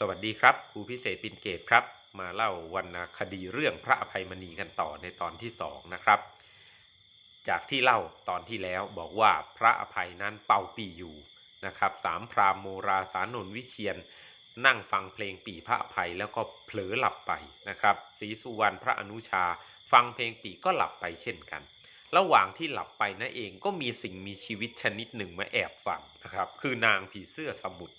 สวัสดีครับครูพิเศษปินเกตครับ มาเล่าวรรณคดีเรื่องพระอภัยมณีกันต่อในตอนที่สองนะครับ จากที่เล่าตอนที่แล้วบอกว่าพระอภัยนั้นเป่าปีอยู่นะครับสามพรามโมราสานนวิเชียน นั่งฟังเพลงปีพระอภัยแล้วก็เผลอหลับไปนะครับศรีสุวรรณพระอนุชา ฟังเพลงปีก็หลับไปเช่นกัน ระหว่างที่หลับไปนั่นเองก็มีสิ่งมีชีวิตชนิดหนึ่งมาแอบฟังนะครับ คือนางผีเสื้อสมุทร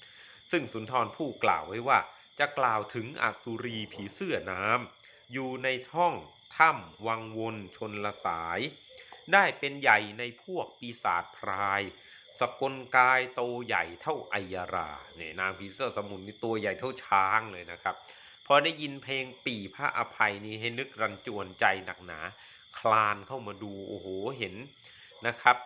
ซึ่งสุนทรผู้กล่าวไว้ว่า จะกล่าวถึงอสุรีผีเสื้อน้ำอยู่ในท่องถ้ำวังวนชนละสาย ได้เป็นใหญ่ในพวกปีศาจพราย สกลกายโตใหญ่เท่าไอยาราเนี่ยนางผีเสื้อสมุนนี่ตัวใหญ่เท่าช้างเลยนะครับ พอได้ยินเพลงปีพระอภัยนี้ให้นึกรันจวนใจหนักหนา คลานเข้ามาดูโอ้โหเห็นนะครับ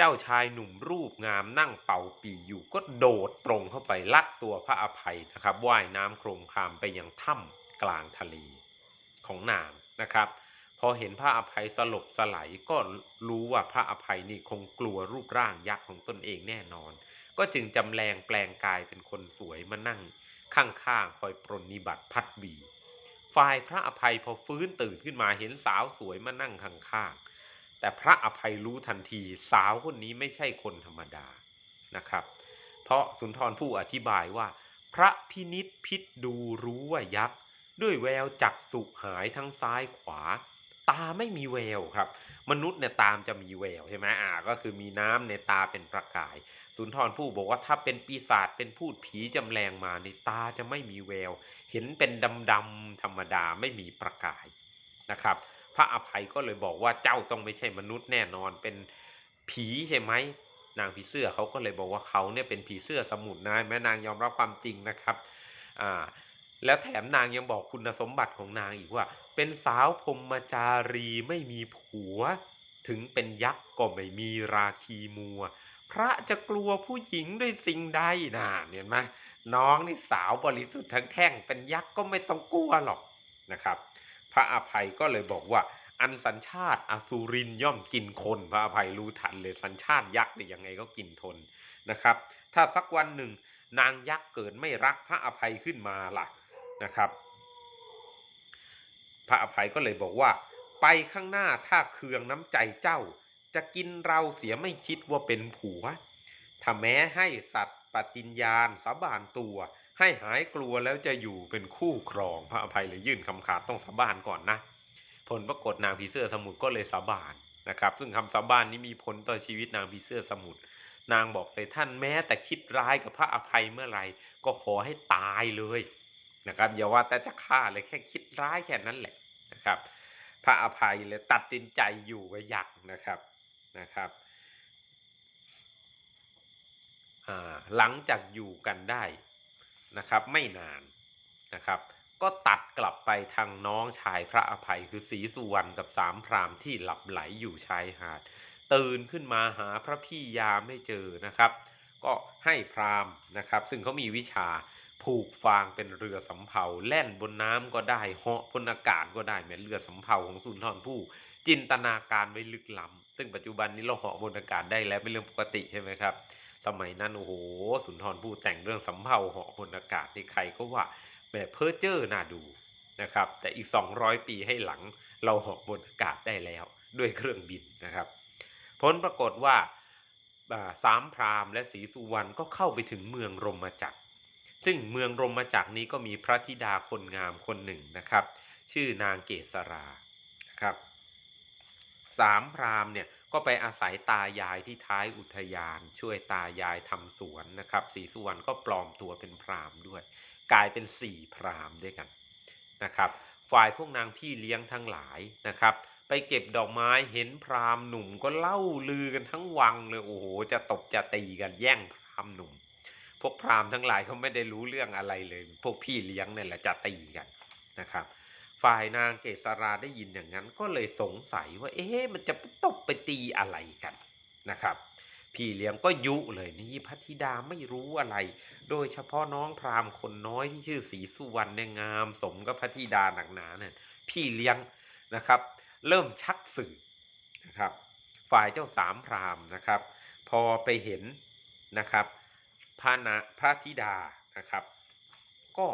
เจ้าชายหนุ่มรูปงามนั่งเป่าปีอยู่ก็โดดตรงเข้าไปลักตัวพระอภัยนะครับว่ายน้ำโครมคามไปยังถ้ำกลางทะเลของนางนะครับพอเห็นพระอภัยสลบสลายก็รู้ว่าพระอภัยนี่คงกลัวรูปร่างยักษ์ของตนเองแน่นอน ก็จึงจำแรงแปลงกายเป็นคนสวยมานั่งข้างๆคอยปรนนิบัติพัดบีฝ่ายพระอภัยพอฟื้นตื่นขึ้นมาเห็นสาวสวยมานั่งข้างๆ แต่พระอภัยรู้ทันทีสาวคนนี้ไม่ใช่คนธรรมดานะครับ เพราะสุนทรผู้อธิบายว่า พระพินิษพิษดูรู้ว่ายักษ์ด้วยแววจักสุหายทั้งซ้ายขวา ตาไม่มีแววครับ มนุษย์เนี่ยตามจะมีแววใช่ไหมอ่าก็คือมีน้ำในตาเป็นประกาย สุนทรผู้บอกว่าถ้าเป็นปีศาจเป็นพูดผีจำแรงมาในตาจะไม่มีแวว เห็นเป็นดำๆธรรมดาไม่มีประกายนะครับ ระอภัยก็เลยบอกว่าเจ้าต้องไม่ใช่มนุษย์แน่นอนเป็นผีใช่ไหมนางผีเสื้อเขาก็เลยบอกว่าเขาเนี่ยเป็นผีเสื้อสมุทรนะแม่นางยอมรับความจริงนะครับอ่าแล้วแถมนางยังบอกคุณสมบัติของนางอีกว่า เป็นสาวพรหมจารีไม่มีผัว ถึงเป็นยักษ์ก็ไม่มีราคีมัว พระจะกลัวผู้หญิงด้วยสิ่งใดนะเห็นไหมน้องนี่สาวบริสุทธิ์ทั้งแท่งเป็นยักษ์ก็ไม่ต้องกลัวหรอกนะครับ พระอภัยก็เลยบอกว่า อันสัญชาติอสุรินย่อมกินคน พระอภัยรู้ทันเลยสัญชาติยักษ์เนี่ยยังไงก็กินทนนะครับ ถ้าสักวันหนึ่ง นางยักษ์เกิดไม่รักพระอภัยขึ้นมาล่ะนะครับ พระอภัยก็เลยบอกว่า ไปข้างหน้าถ้าเคืองน้ำใจเจ้า จะกินเราเสียไม่คิดว่าเป็นผัวถ้าแม้ให้สัตว์ปฏิญญาณสาบานตัว ให้หายกลัวแล้วจะอยู่เป็นคู่ครอง พระอภัยเลยยื่นคำขาดต้องสาบานก่อนนะผลปรากฏนางผีเสื้อสมุทรก็เลยสาบานนะครับ ซึ่งคำสาบานนี้มีผลต่อชีวิตนางผีเสื้อสมุทรนางบอกเลยท่านแม้แต่คิดร้ายกับพระอภัยเมื่อไหร่ก็ขอให้ตายเลยนะครับอย่าว่าแต่จะฆ่าเลยแค่คิดร้ายแค่นั้นแหละนะครับ พระอภัยเลยตัดสินใจอยู่กับยักษ์นะครับนะครับหลังจากอยู่กันได้ นะครับไม่นานนะครับ ก็ตัดกลับไปทางน้องชายพระอภัยคือศรีสุวรรณกับสามพรามที่หลับไหลอยู่ชายหาด ตื่นขึ้นมาหาพระพี่ยามไม่เจอนะครับ ก็ให้พราหมณ์นะครับ ซึ่งเขามีวิชาผูกฟางเป็นเรือสำเภาแล่นบนน้ำก็ได้เหาะบนอากาศก็ได้แม้เรือสำเภาของสุนทรภู่จินตนาการไว้ลึกล้ำซึ่งปัจจุบันนี้เราเหาะบนอากาศได้แล้วเป็นเรื่องปกติใช่ไหมครับ สมัยนั้นโอ้โหสุนทรภู่แต่งเรื่องสำเภาเหาะบนอากาศนี่ใครก็ว่าแบบเพ้อเจ้อน่าดูนะครับ แต่อีก 200 ปีให้หลังเราเหาะบนอากาศได้แล้วด้วยเครื่องบินนะครับ ผลปรากฏว่าอ่าสามพราหมณ์และศรีสุวรรณก็เข้าไปถึงเมืองรมจักร ซึ่งเมืองรมจักรนี้ก็มีพระธิดาคนงามคนหนึ่งนะครับ ชื่อนางเกษรานะครับสามพราหมณ์เนี่ย ก็ไปอาศัยตายายที่ท้ายอุทยาน ช่วยตายายทำสวนนะครับศรีสุวรรณก็ปลอมตัวเป็นพรามด้วย กลายเป็นสี่พรามด้วยกันนะครับฝ่ายพวกนางพี่เลี้ยงทั้งหลายนะครับ ไปเก็บดอกไม้เห็นพรามหนุ่มก็เล่าลือกันทั้งวังเลยโอ้โหจะตบจะตีกันแย่งพรามหนุ่ม พวกพรามทั้งหลายเขาไม่ได้รู้เรื่องอะไรเลย พวกพี่เลี้ยงเนี่ยแหละจะตีกันนะครับ ฝ่ายนางเกษราได้ยินอย่างนั้น ก็เลยสงสัยว่า เอ๊ะมันจะตบไปตีอะไรกันนะครับ พี่เลี้ยงก็ยุเลยนี่พระธิดาไม่รู้อะไร โดยเฉพาะน้องพราหมณ์คนน้อยที่ชื่อศรีสุวรรณเนี่ยงาม สมกับพระธิดาหนักหนาเนี่ยพี่เลี้ยงนะครับ เริ่มชักสื่อนะครับ ฝ่ายเจ้าสามพราหมณ์นะครับ พอไปเห็นนะครับพระนะพระธิดานะครับ ก็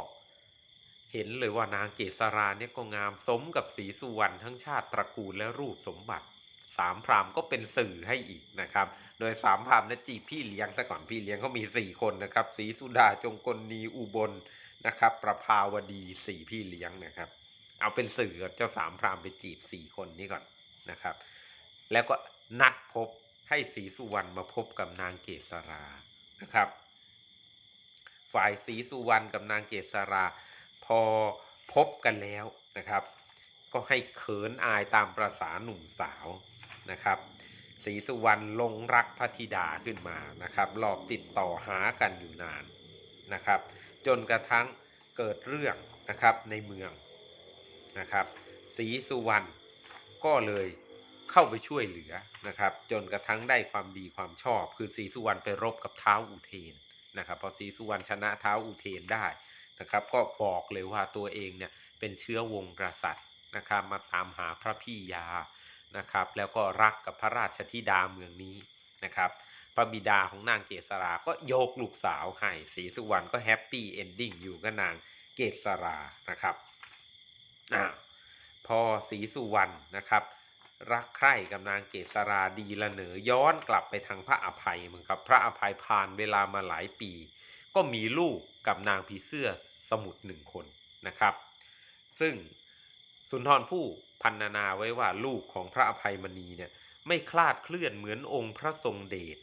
เห็นเลยว่านางเกษราเนี่ยก็งามสมกับศรีสุวรรณทั้งชาติตระกูลและรูปสมบัติ สามพรามก็เป็นสื่อให้อีกนะครับ โดยสามพรามนะจีพี่เลี้ยงซะก่อนพี่เลี้ยงเขามีสี่คนนะครับศรีสุดาจงกลนีอุบลนะครับ ประภาวดีสี่พี่เลี้ยงนะครับ เอาเป็นสื่อเจ้าสามพรามไปจีบสี่คนนี้ก่อนนะครับ แล้วก็นัดพบให้ศรีสุวรรณมาพบกับนางเกษรานะครับ ฝ่ายศรีสุวรรณกับนางเกษรา พอพบกันแล้วนะครับ ก็ให้เขินอายตามประษาหนุ่มสาวนะครับศรีสุวรรณลงรักพระธิดาขึ้นมานะครับรอบติดต่อหากันอยู่นานนะครับ จนกระทั่งเกิดเรื่องนะครับในเมืองนะครับศรีสุวรรณก็เลยเข้าไปช่วยเหลือนะครับ จนกระทั่งได้ความดีความชอบ คือศรีสุวรรณไปรบกับเท้าอุเทนนะครับพอศรีสุวรรณชนะเท้าอุเทนได้ นะครับ ก็บอกเลยว่าตัวเองเนี่ยเป็นเชื้อวงกษัตริย์นะครับ มาตามหาพระพี่ยานะครับ แล้วก็รักกับพระราชธิดาเมืองนี้นะครับ พระบิดาของนางเกษรา ก็โยกลูกสาวให้ศรีสุวรรณก็แฮปปี้เอนดิ้งอยู่กับนางเกษรานะครับอ่าพอศรีสุวรรณนะครับ รักใคร่กับนางเกษราดีละเหนอย้อนกลับไปทางพระอภัยมึงครับ พระอภัยผ่านเวลามาหลายปี ก็มีลูกกับนางผีเสื้อสมุทรหนึ่งคนนะครับ ซึ่งสุนทรผู้พันนาไว้ว่าลูกของพระอภัยมณีเนี่ยไม่คลาดเคลื่อนเหมือนองค์พระทรงเดช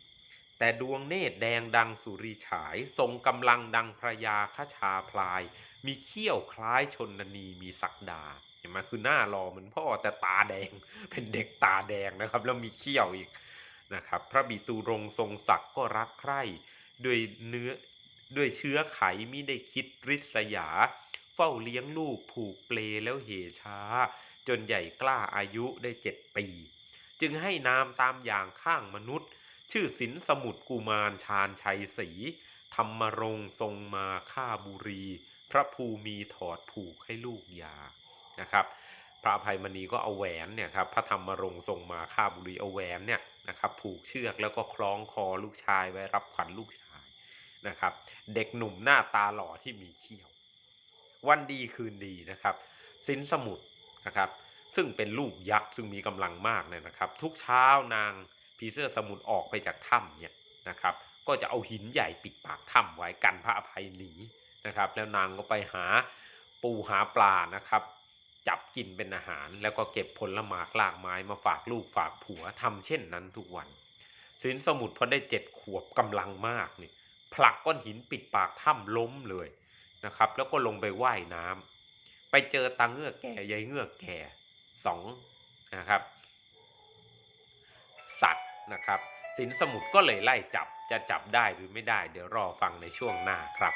แต่ดวงเนตรแดงดังสุริฉาย ทรงกำลังดังพระยาคชาพลาย มีเขี้ยวคล้ายชนนีมีศักดาเห็นไหมคือหน้ารอเหมือนพ่อแต่ตาแดงเป็นเด็กตาแดงนะครับ แล้วมีเขี้ยวอีกนะครับ พระบิตูรงทรงศักดิ์ก็รักใคร่ด้วยเนื้อ ด้วยเชื้อไขมิได้คิดริษยา เฝ้าเลี้ยงลูกผูกเปลแล้วเหช้า จนใหญ่กล้าอายุได้เจ็ดปี จึงให้นามตามอย่างข้างมนุษย์ ชื่อสินสมุทรกุมารชาญชัยศรีธรรมรงทรงมาฆ่าบุรี พระภูมีถอดผูกให้ลูกยานะครับ พระอภัยมณีก็เอาแหวนเนี่ยครับพระธรรมรงทรงมาฆ่าบุรีเอาแหวนเนี่ยนะครับผูกเชือกแล้วก็คล้องคอลูกชายไว้รับขวัญลูก นะครับ เด็กหนุ่มหน้าตาหล่อที่มีเขี้ยว วันดีคืนดีนะครับ สินสมุทรนะครับ ซึ่งเป็นลูกยักษ์ซึ่งมีกำลังมากเนี่ยนะครับ ทุกเช้านางผีเสื้อสมุทรออกไปจากถ้ำเนี่ยนะครับ ก็จะเอาหินใหญ่ปิดปากถ้ำไว้กันพระอภัยหนีนะครับ แล้วนางก็ไปหาปูหาปลานะครับจับกินเป็นอาหารแล้วก็เก็บผลละหมากลากไม้มาฝากลูกฝากผัวทำเช่นนั้นทุกวันสินสมุทรพอได้เจ็ดขวบกำลังมากนี่ ผลักก้อนหินปิดปากถ้ำล้มเลยนะครับ แล้วก็ลงไปว่ายน้ำไปเจอตาเงือกแก่ยายเงือกแก่สองนะครับ สัตว์นะครับสินสมุทรก็เลยไล่จับจะจับได้หรือไม่ได้ เดี๋ยวรอฟังในช่วงหน้าครับ